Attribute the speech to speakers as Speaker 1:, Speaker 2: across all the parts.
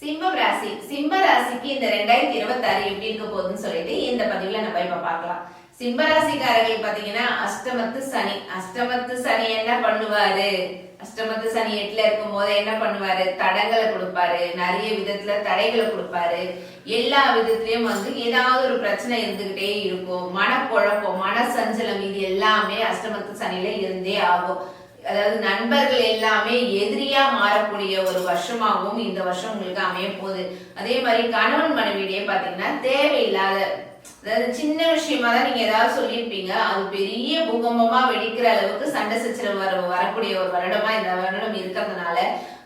Speaker 1: சிம்மம் ராசி. சிம்ம ராசிக்கு இந்த ரெண்டாயிரத்தி இருபத்தாறு எப்படி இருக்க போகுதுன்னு சொல்லிட்டு இந்த பதிவுல நம்ம இப்ப பார்க்கலாம். சிம்ம ராசிக்காரர்கள் பாத்தீங்கன்னா அஷ்டமத்து சனி. அஷ்டமத்து சனி என்ன பண்ணுவாரு? அஷ்டமத்து சனி எட்டுல இருக்கும் போது என்ன பண்ணுவாரு? தடங்களை கொடுப்பாரு. நிறைய விதத்துல தடைகளை கொடுப்பாரு. எல்லா விதத்திலயும் வந்து ஏதாவது ஒரு பிரச்சனை இருந்துகிட்டே இருக்கும். மனக்குழப்பம் மன சஞ்சலம் இது எல்லாமே அஷ்டமத்து சனியில இருந்தே ஆகும். அதாவது நண்பர்கள் எல்லாமே எதிரியா மாறக்கூடிய ஒரு வருஷமாகவும் இந்த வருஷம் உங்களுக்கு அமைய போகுது. அதே மாதிரி கணவன் மனைவியிடையே பாத்தீங்கன்னா தேவையில்லாத அதாவது சின்ன விஷயமா தான் நீங்க ஏதாவது சொல்லியிருப்பீங்க. அது பெரிய பூகம்பமா வெடிக்கிற அளவுக்கு சண்டை சச்சரவு வர வரக்கூடிய ஒரு வருடமா இந்த வருடம் இருக்கிறதுனால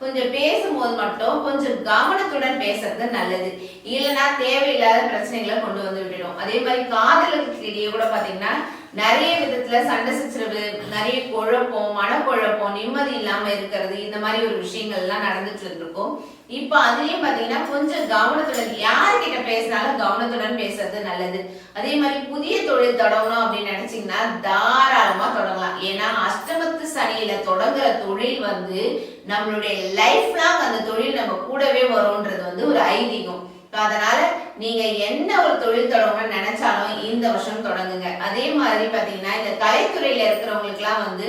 Speaker 1: கொஞ்சம் பேசும்போது மட்டும் கொஞ்சம் கவனத்துடன் பேசுறது நல்லது. இல்லைன்னா தேவையில்லாத பிரச்சனைகளை கொண்டு வந்து விட்டுடும். அதே மாதிரி காதலுக்கு இடையே கூட பாத்தீங்கன்னா நிறைய விதத்துல சண்டை சச்சரவு நிறைய குழப்பம் மனக்குழப்பம் நிம்மதி இல்லாம இருக்கிறது இந்த மாதிரி ஒரு விஷயங்கள் எல்லாம் நடந்துட்டு இருக்கும் இப்ப அதுலயும் பாத்தீங்கன்னா கொஞ்சம் கவனத்துடன் யார்கிட்ட பேசினாலும் கவனத்துடன் பேசுறது நல்லது. அதே மாதிரி புதிய தொழில் தொடங்கணும் அப்படின்னு நினைச்சீங்கன்னா தாராளமா தொடங்கலாம். ஏன்னா அஷ்டமத்து சனியில தொடங்குற தொழில் வந்து நம்மளுடைய லைஃப் லாங் அந்த தொழில் நம்ம கூடவே வரும்ன்றது வந்து ஒரு ஐதீகம். அதனால நீங்க என்ன ஒரு தொழில் தொடங்கணும்னு நினைச்சாலும் இந்த வருஷம் தொடங்குங்க. அதே மாதிரி பாத்தீங்கன்னா இந்த கலைத்துறையில இருக்கிறவங்களுக்கு எல்லாம் வந்து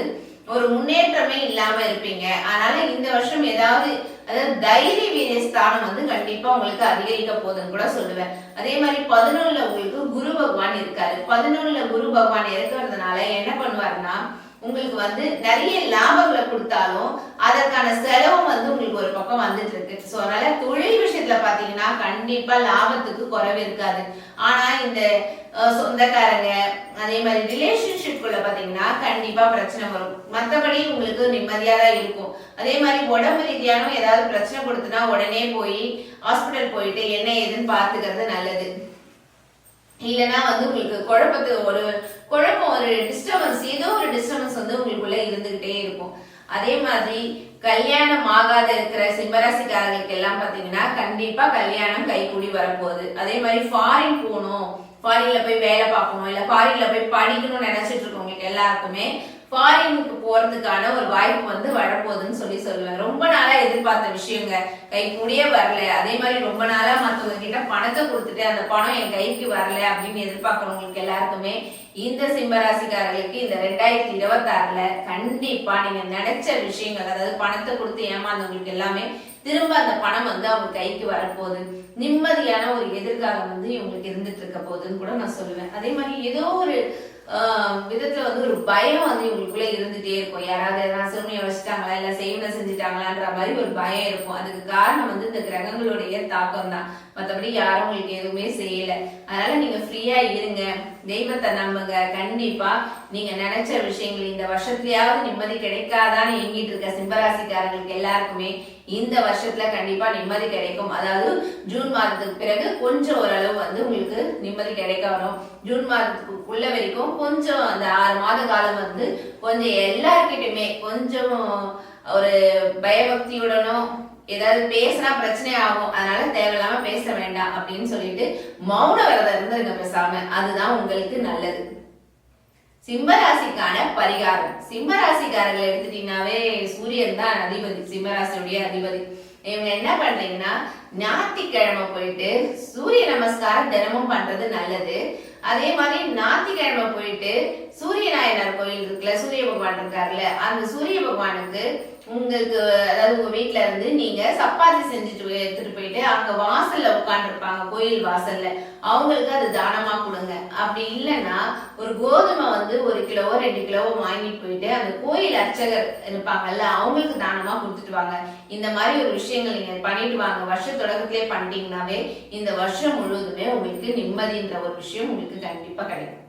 Speaker 1: ஒரு முன்னேற்றமே இல்லாம இருப்பீங்க. அதனால இந்த வருஷம் ஏதாவது அதாவது தைரிய வீரிய ஸ்தானம் வந்து கண்டிப்பா உங்களுக்கு அதிகரிக்க போகுதுன்னு கூட சொல்லுவேன். அதே மாதிரி பதினொன்னுல உங்களுக்கு குரு பகவான் இருக்காரு. பதினொன்னுல குரு பகவான் இருக்கிறதுனால என்ன பண்ணுவாருன்னா உங்களுக்கு வந்து நிறைய லாபங்களை கொடுத்தாலும் அதற்கான செலவும் வந்து உங்களுக்கு ஒரு பக்கம் வந்துட்டு இருக்கு. ஸோ அதனால தொழில் விஷயத்துல பாத்தீங்கன்னா கண்டிப்பா லாபத்துக்கு குறைவு இருக்காது. ஆனா இந்த சொந்தக்காரங்க அதே மாதிரி ரிலேஷன்ஷிப்குள்ள பாத்தீங்கன்னா கண்டிப்பா பிரச்சனை வரும். மற்றபடி உங்களுக்கு நிம்மதியா தான் இருக்கும். அதே மாதிரி உடம்பு ரீதியான ஏதாவது பிரச்சனை கொடுத்துனா உடனே போய் ஹாஸ்பிட்டல் போயிட்டு என்ன ஏதுன்னு பாத்துக்கிறது நல்லது. இல்லைன்னா வந்து உங்களுக்கு குழப்பத்து ஒரு குழப்பம் ஒரு டிஸ்டர்பன்ஸ் ஏதோ ஒரு டிஸ்டர்பன்ஸ் வந்து உங்களுக்குள்ள இருந்துகிட்டே இருக்கும். அதே மாதிரி கல்யாணம் ஆகாத இருக்கிற சிம்மராசிக்காரர்களுக்கு எல்லாம் பாத்தீங்கன்னா கண்டிப்பா கல்யாணம் கைகூடி வரப்போகுது. அதே மாதிரி ஃபாரின் போகணும் ஃபாரின்ல போய் வேலை பார்க்கணும் இல்ல ஃபாரின்ல போய் படிக்கணும்னு நினைச்சிட்டு இருக்கவங்களுக்கு எல்லாருக்குமே ஃபாரினுக்கு போறதுக்கான ஒரு வாய்ப்பு வந்து வரப்போகுதுன்னு சொல்லி சொல்லுவேன். ரொம்ப நாளா எதிர்பார்த்த விஷயங்க. கை கூடிய வரல. அதே மாதிரி ரொம்ப நாளா மத்தவங்க கிட்ட பணத்தை கொடுத்துட்டு அந்த பணம் என் கைக்கு வரல அப்படின்னு எதிர்பார்க்கறவங்களுக்கு எல்லாருக்குமே இந்த சிம்மராசிக்காரர்களுக்கு இந்த ரெண்டாயிரத்தி இருபத்தாறுல கண்டிப்பா நீங்க நினைச்ச விஷயங்கள் அதாவது பணத்தை கொடுத்து ஏமாந்தவங்களுக்கு எல்லாமே திரும்ப அந்த பணம் வந்து அவங்க கைக்கு வரப்போகுது. நிம்மதியான ஒரு எதிர்காலம் வந்து இவங்களுக்கு இருந்துட்டு இருக்க போகுதுன்னு கூட நான் சொல்லுவேன். அதே மாதிரி ஏதோ ஒரு விதத்துல வந்து ஒரு பயம் வந்து இவங்களுக்குள்ள இருந்துட்டே இருக்கும். யாராவது எதனா சிறுமியை வச்சுட்டாங்களா இல்ல செய்வன செஞ்சுட்டாங்களான்ற மாதிரி ஒரு பயம் இருக்கும். அதுக்கு காரணம் வந்து இந்த கிரகங்களுடைய தாக்கம் தான். மற்றபடி யாரும் உங்களுக்கு எதுவுமே செய்யல. அதனால நீங்க ஃப்ரீயா இருங்க. தெய்வத்தை நம்புங்க. கண்டிப்பா நீங்க நினைச்ச விஷயங்கள் இந்த வருஷத்துலயாவது நிம்மதி கிடைக்காதான்னு எங்கிட்டு இருக்க சிம்பராசிக்காரங்களுக்கு எல்லாருக்குமே இந்த வருஷத்துல கண்டிப்பா நிம்மதி கிடைக்கும். அதாவது ஜூன் மாதத்துக்கு பிறகு கொஞ்சம் ஓரளவு வந்து உங்களுக்கு நிம்மதி கிடைக்க வரும். ஜூன் மாதத்துக்கு உள்ள வரைக்கும் கொஞ்சம் அந்த ஆறு மாத காலம் வந்து கொஞ்சம் எல்லார்கிட்டயுமே கொஞ்சம் ஒரு பயபக்தியுடனும் ஏதாவது பேசினா பிரச்சனை ஆகும். அதனால தேவையில்லாம பேச வேண்டாம் அப்படின்னு சொல்லிட்டு மௌன விரதம் இருந்துருங்க பேசாம. அதுதான் உங்களுக்கு நல்லது. சிம்மராசிக்கான பரிகாரம். சிம்மராசிக்காரங்களை எடுத்துட்டீங்கன்னாவே சூரியன் தான் அதிபதி சிம்மராசியுடைய அதிபதி. இவங்க என்ன பண்றீங்கன்னா ஞாயிற்றுக்கிழமை போயிட்டு சூரிய நமஸ்காரம் தினமும் பண்றது நல்லது. அதே மாதிரி ஞாயிற்றுக்கிழமை போயிட்டு சூரிய நாயனார் கோயில் இருக்குல்ல சூரிய பகவான் இருக்காருல்ல அந்த சூரிய பகவானுக்கு உங்களுக்கு அதாவது உங்க வீட்ல இருந்து நீங்க சப்பாத்தி செஞ்சுட்டு எடுத்துட்டு போயிட்டு அங்க வாசல்ல உட்காந்துருப்பாங்க கோயில் வாசல்ல. அவங்களுக்கு அது தானமா கொடுங்க. அப்படி இல்லைன்னா ஒரு கோதுமை வந்து ஒரு கிலோவோ ரெண்டு கிலோவோ வாங்கிட்டு போயிட்டு அந்த கோயில் அர்ச்சகர் இருப்பாங்கல்ல அவங்களுக்கு தானமா கொடுத்துட்டு வாங்க. இந்த மாதிரி ஒரு விஷயங்கள் நீங்க பண்ணிட்டு வாங்க. வருஷ தொடக்கத்திலே பண்ணிட்டீங்கன்னாவே இந்த வருஷம் முழுவதுமே உங்களுக்கு நிம்மதின்ற ஒரு விஷயம் உங்களுக்கு கண்டிப்பா கிடைக்கும்